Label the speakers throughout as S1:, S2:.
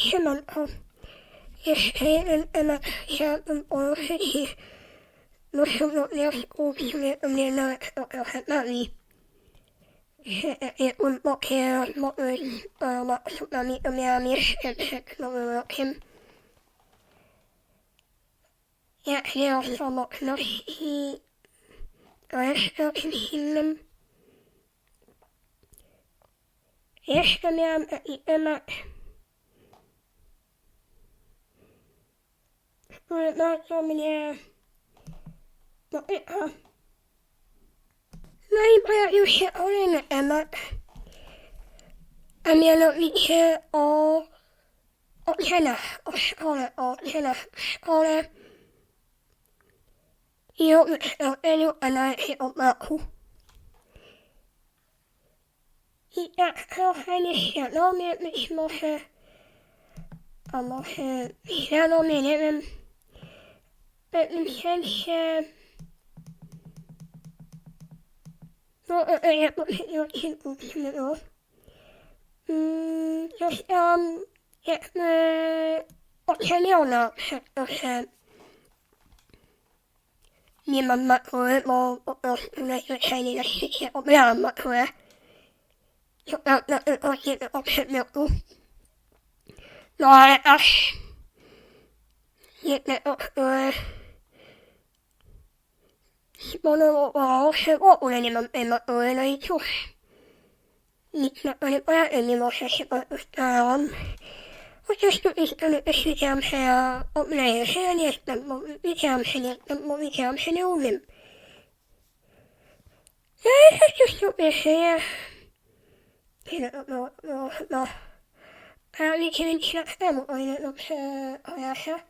S1: Siemanko. Jeszcze jeden temat chciałbym poruszyć i muszę do wniosku, że to mnie nawet to trochę bawi. Że takie głębokie rozmowy z paroma osobami to miałam jeszcze przed Nowym Rokiem. Jak się o samotności to jeszcze o czymś innym. Jeszcze miałam taki temat, który bardzo mnie dotyka. No i pojawił się kolejny temat, a mianowicie o ocenach, o szkole, o ocenach w szkole i o wykształceniu analizy obraku. I tak trochę nieświadomie być może, a może świadomie, nie wiem, pewnym sensie, no, e, e, jak po tym odcinku było, zostałam jakby oceniona przez to, że nie mam matury, bo po prostu najzwyczajniej na świecie obrałam maturę. Co prawda tylko z jednego przedmiotu. No ale aż jednego, które spowodowało, że w ogóle nie mam tej matury, no i cóż. Nic na to nie poradzę, mimo że się bardzo starałam. Chociaż z drugiej strony też wiedziałam, że ja obleję, że ja nie jestem, bo wiedziałam, że nie jestem, bo wiedziałam, że nie umiem. No i coś sobie żyję. Ile to było? Było chyba prawie 9 lat temu, o ile dobrze kojarzę. Mm,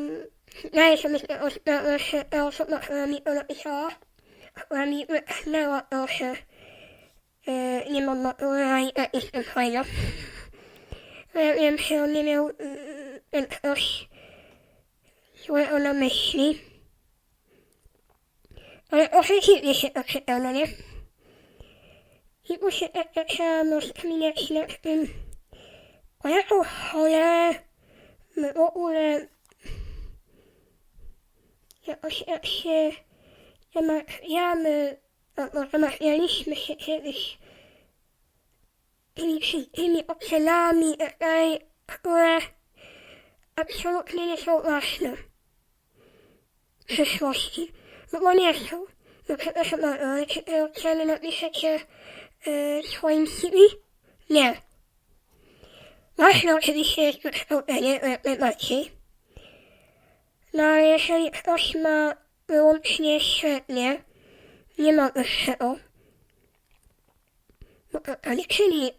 S1: Mi się bo ja wiem, że mm, ta osoba, która mi to napisała, która mi wytknęła to, że e, nie mam matury, i tak jestem fajna. Ja wiem, że on nie miał mm, ten ktoś złego na myśli. Ale dziwnie się to czyta, no nie? I tu się tak zaczęłam rozkminiać nad tym, o jaką cholerę w ogóle jak się zamawiamy, albo zamawialiśmy się kiedyś tymi wszystkimi ocenami, które absolutnie nie są ważne w przyszłości. No bo nie są. No przepraszam, ale czy te oceny napiszecie e, swoim CV? Nie. Ważne oczywiście jest wykształcenie, jak najbardziej. No ale jeżeli ktoś ma wyłącznie średnie, nie ma wyższego, no to nie czyni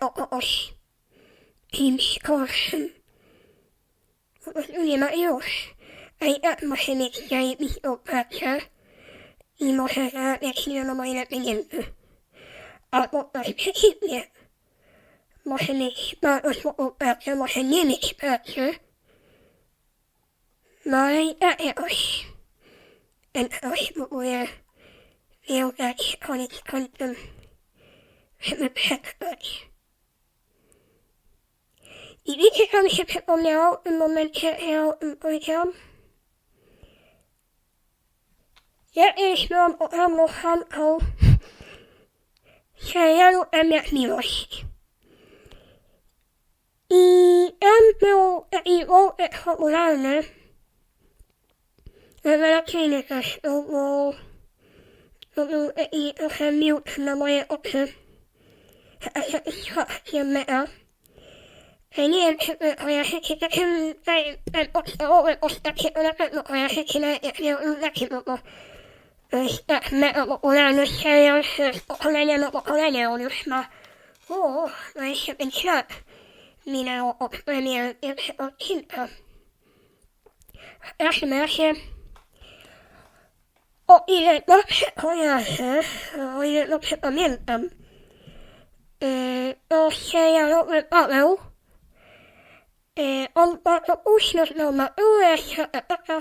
S1: o kogoś kimś gorszym. Po prostu nie ma już. A i tak może mieć zajebistą pracę i może zarabiać wiadomo ile pieniędzy. Albo też przeciwnie. Może mieć bardzo słabą pracę, może nie mieć pracy. No ale i tak jakoś ten ktoś próbuje wiązać koniec końcem, żeby przetrwać. I wiecie, co mi się przypomniało w tym momencie, jak ja o tym powiedziałam? Ja kiedyś byłam ogromną fanką serialu M jak miłość. I tam był taki wątek fabularny, rewelacyjny też, to był, to był taki trochę miód na moje oczy, satysfakcja mega. Nie wiem, czy wy kojarzycie takim, ten, ten podstawowy postacie, to na pewno kojarzycie nawet jak nie oglądacie, bo to to jest tak mega popularny serial z pokolenia na pokolenie, on już ma, o, 25 lat minęło od premiery pierwszego odcinka. Razie o ile dobrze kojarzę, o ile dobrze pamiętam, yy, to serialowy Paweł, yy, on bardzo późno zdał maturę, taka,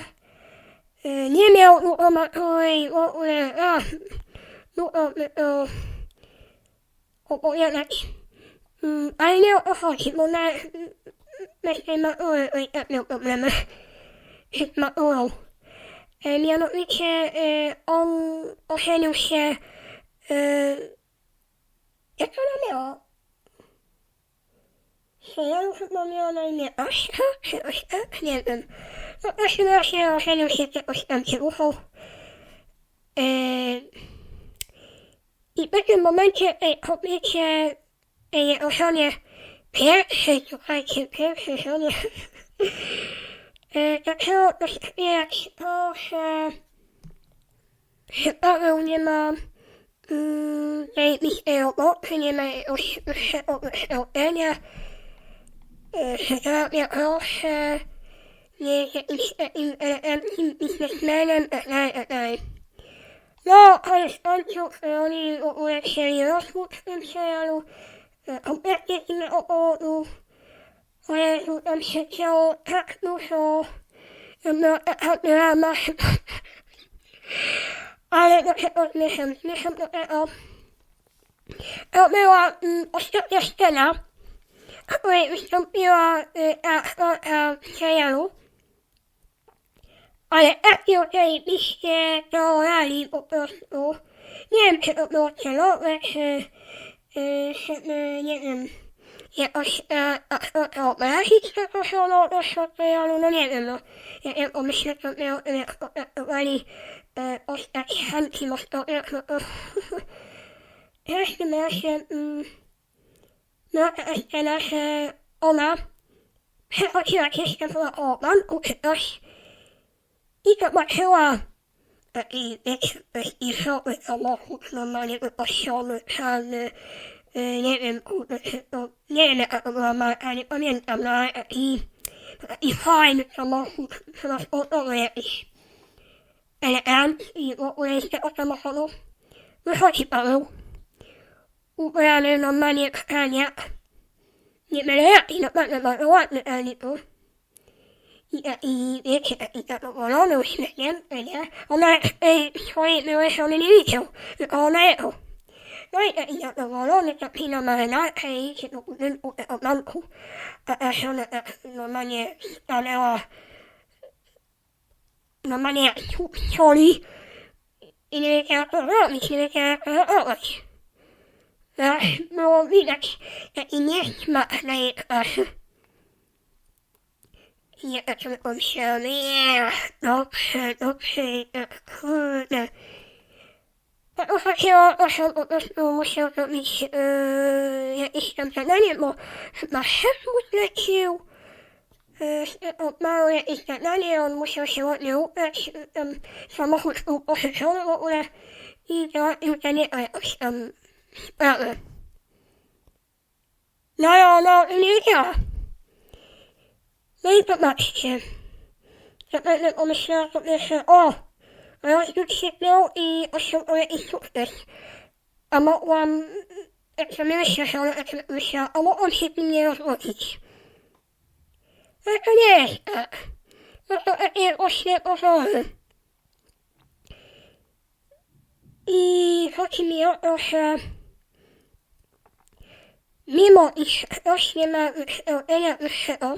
S1: yy, nie miał długo matury i w ogóle, a, długo by to opowiadać. Mm, ale nie o to chodzi, bo na, bez tej matury to i tak miał problemy z maturą. E, mianowicie e, on ożenił się, e, jak ona miała? Serialu chyba miała na imię Aśka, czy Aśka? Nie wiem. No w każdym razie ożenił się jakoś tam dziewuchą. E, I w pewnym momencie tej kobiecie, tej ożonie, pierwszej, słuchajcie, pierwszej żonie, zaczęło doświadczać to, że, że Paweł nie ma mm, zajebistej roboty, nie ma wyższego wykształcenia, że zarabia grosze, nie jest jakimś takim eleganckim biznesmenem, tak dalej. No, koniec końców, oni w ogóle chcieli rozwód w tym serialu, kompletnie innego powodu. Jezu, tam się działo tak dużo, no taka drama. Ale do czego zmierzam? Zmierzam do tego. To była mm, ostatnia scena, w której wystąpiła y, aktorka w serialu. Ale tak ją zajebiście zaorali po prostu. Nie wiem, czy to było celowe, czy, y, żeby, nie wiem, jakoś e, aktorka obrazić zaproszono do serialu, no nie wiem, no. Ja tylko myślę sobie o tym, jak potraktowali e, postać Hanki Mostowiak, no to... W każdym razie, mm, no taka scena, że ona przechodziła gdzieś tam o banku czy coś i zobaczyła taki, wiecie, prestiżowy samochód, normalnie wypasiony, czarny, y, nie wiem, kurde, to, nie wiem jaka to była marka, nie pamiętam, no ale taki, taki fajny samochód, transportowy jakiś, elegancki i w ogóle z tego samochodu wychodzi Paweł, ubrany normalnie w kraniak, nie byle jaki, naprawdę bardzo ładny garnitur. I taki, wiecie, taki zadowolony, uśmiechnięty, nie? Ona tej swojej byłej żony nie widział, tylko ona jego. No i taki zadowolony, zapina marynarkę i idzie do budynku tego banku. A ta żona tak normalnie stanęła, normalnie jak słup soli i nie wiedziała co robić, nie wiedziała jak reagować. No, było widać taki niesmak na jej twarzy. Ja zacząłem pomyślałem, nie, dobrze, dobrze, tak, kurde. Tak chodziło o to, po prostu musiał robić yy, jakieś tam zadanie, bo chyba szef mu zlecił. Yy, mało jakieś zadanie, on musiał się ładnie ubrać, tam samochód był pożyczony w ogóle i załatwił za niego jakoś tam sprawę. No, no, no, nie wiedziała. No i zobaczcie. Zapewne pomyślała sobie, że o, rozwód się miał i osiągnął jakiś sukces. A mogłam, sobie myślę, że myślała, a mogłam się tym nie rozwodzić. No to nie jest tak. No to takie właśnie pozory. I chodzi mi o to, że mimo iż ktoś nie ma wykształcenia wyższego,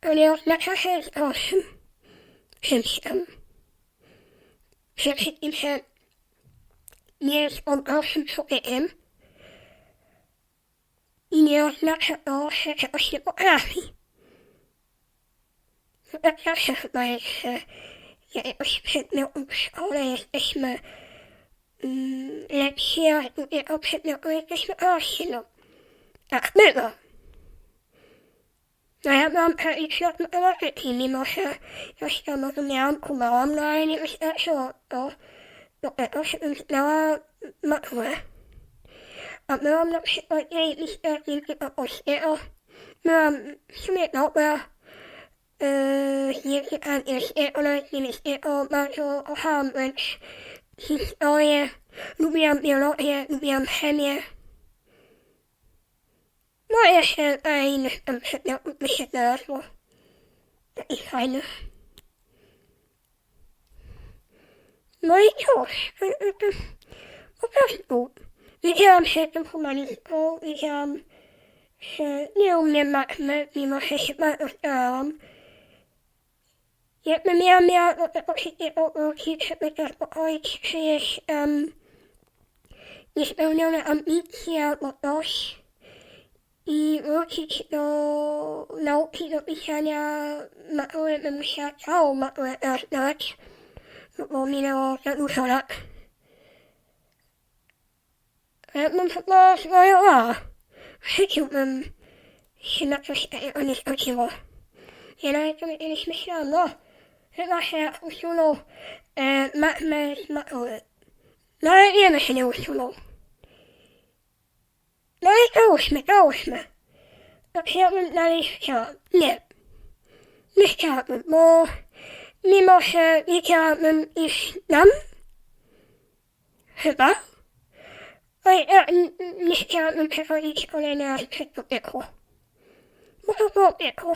S1: to nie oznacza, że jest gorszym czymś tam. Tym, że nie jest on gorszym człowiekiem i nie oznacza to, że czegoś nie potrafi. Tak zawsze chyba jest, że jakiegoś przedmiotu w szkole jesteśmy mm, lepsi, a z drugiego przedmiotu jesteśmy gorsi, no. Tak bywa. No ja byłam tragiczna z matematyki, mimo że coś tam rozumiałam, kumałam, no ale nie wystarczyło to do tego, żebym zdała maturę. A byłam na przykład zajebista z języka polskiego, byłam w sumie dobra, Yy, nie jest ona jest o bardzo kochałam wręcz historię, lubiłam biologię, lubiłam chemię. No i jeszcze parę innych tam przedmiotów mi się znalazło. Takich fajnych. No i cóż, po prostu wiedziałam, że jestem humanistką, wiedziałam, że nie umiem matmy, mimo że się bardzo starałam. Jakbym ja i wrócić do nauki, do pisania matury, bym musiała całą maturę teraz dać, bo minęło za dużo lat. Jakbym chyba zwariowała. W życiu bym się na coś takiego nie zgodziła. Ja nawet sobie kiedyś myślałam, no, chyba się usunął e, matmę z matury. No ale wiemy, że nie usunął. No i załóżmy, załóżmy. To czy ja bym dalej chciała? Nie. Nie chciałabym, bo mimo, że wiedziałabym, iż dam, chyba, ale ja nie chciałabym przechodzić kolejny raz przez to piekło. Bo to było piekło.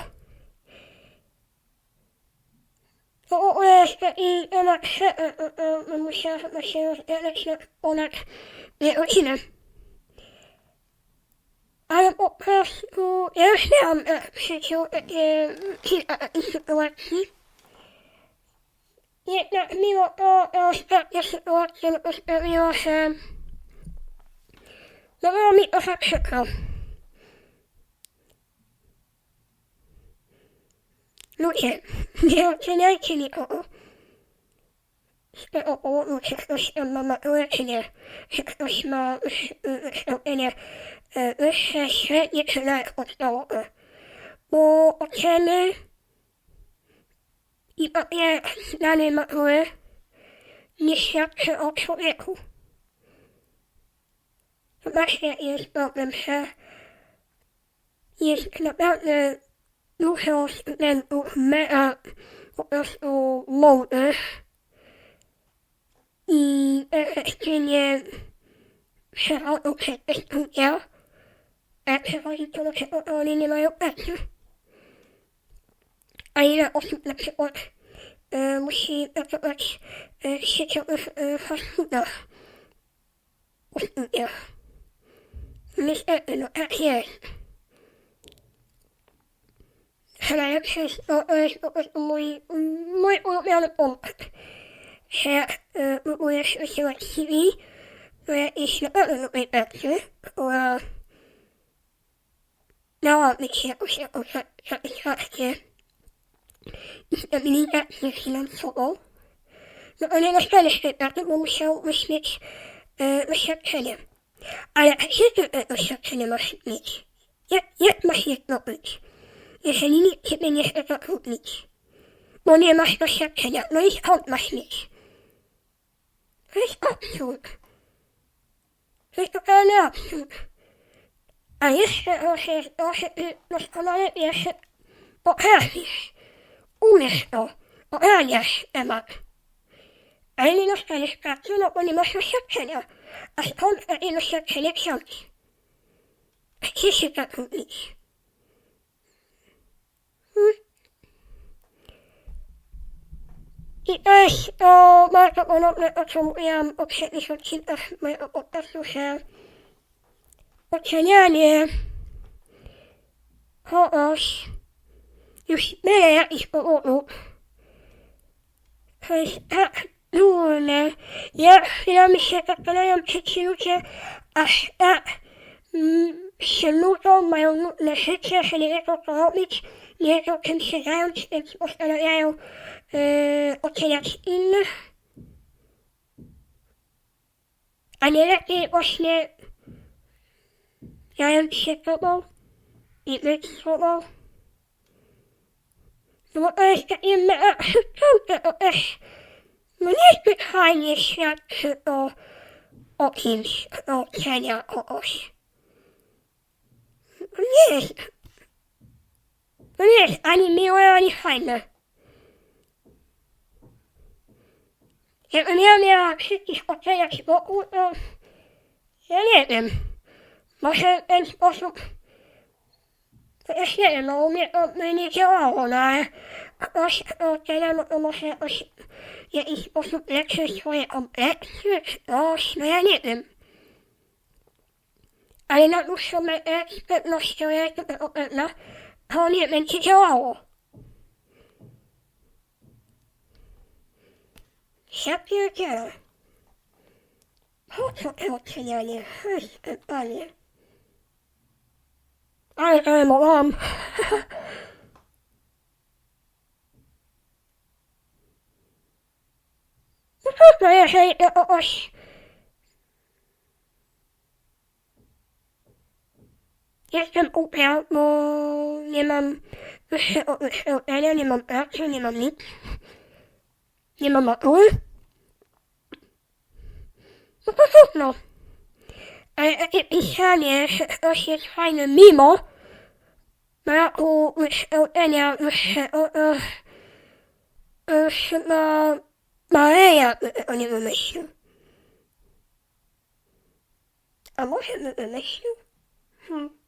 S1: To w ogóle jeszcze i temat bym musiała chyba się rozgadać na ponad dwie godziny. Ale po prostu już e, w życiu takie kilka takich sytuacji. Jednak mimo to ta ostatnia sytuacja no, sprawiła, że no było mi trochę przykro. Ludzie, nie oceniajcie nikogo. Tego powodu, czy ktoś tam ma maturę, czy nie. Czy ktoś ma wykształcenie e, wyższe, średnie, czy nawet podstawowe. Bo oceny i papier danej matury nie świadczy o człowieku. Zobaczcie, jaki jest problem, że jest naprawdę dużo studentów mega po prostu młodych i efektywnie przechodzą przez te studia, a przechodzi to do czego to oni nie mają pracy. A ile osób na przykład e, musi pracować e, w sieciowych e, fast foodach po studiach. Niestety, no tak jest. Najlepsze jest to, to jest po prostu mój, mój ulubiony punkt. Że jak e, próbujesz wysyłać CV do jakiejś naprawdę dobrej pracy, która dałaby ci jakąś taką satysfakcję i stabilizację finansową, no to nie dostaniesz tej pracy, bo musiałbyś mieć e, doświadczenie. Ale jakie doświadczenie masz mieć? Jak, jak masz je zdobyć? jeżeli nikt ciebie nie chce zatrudnić, bo nie masz doświadczenia, no i skąd masz mieć? To jest totalny absurd. A jeszcze jest to, że ty doskonale że potrafisz, umiesz to, ogarniasz temat. Ale nie dostaniesz pracy, no bo nie masz doświadczenia. A skąd takie doświadczenie wziąć? Gdzie się zatrudnić? I też to bardzo ponownie o czym mówiłam o poprzednich odcinkach mojego podcastu, że ocenianie kogoś już byle jakichś powodów to jest tak trudne. Ja chwilami się zastanawiam, czy ci ludzie aż tak mm, się nudzą, mają nudne życie, że nie wiedzą co robić, nie wiedzą czym się zająć, więc postanawiają yy, oceniać innych. A nie lepiej właśnie zająć się sobą i być sobą. No bo to jest takie mega krzywczące, to też no niezbyt fajnie świadczy o, o kimś, kto ocenia kogoś. No nie jest To nie jest ani miłe, ani fajne. Jakbym ja miała wszystkich oceniać wokół, to ja nie wiem. Może w ten sposób to też nie wiem, no u mnie to by nie działało, no ale ktoś ocenia, no to może jakoś w jakiś sposób leczy swoje kompleksy, czy coś, no ja nie wiem. Ale na dłuższą metę z pewnością ja jestem tego pewna, to nie będzie działało. Ja pierdzielę. Po co to ocenianie? Chryste, panie. Ale ale mam. No trudno, jeżeli to kogoś... Jestem głupia, bo nie mam wykształcenia, nie mam pracy, nie mam nic. Nie mam matury. No to trudno. Ale takie pisanie, że ktoś jest fajny mimo braku wykształcenia wyższego, to chyba Mareja by tego nie wymyślił. A może by wymyślił? Hmm.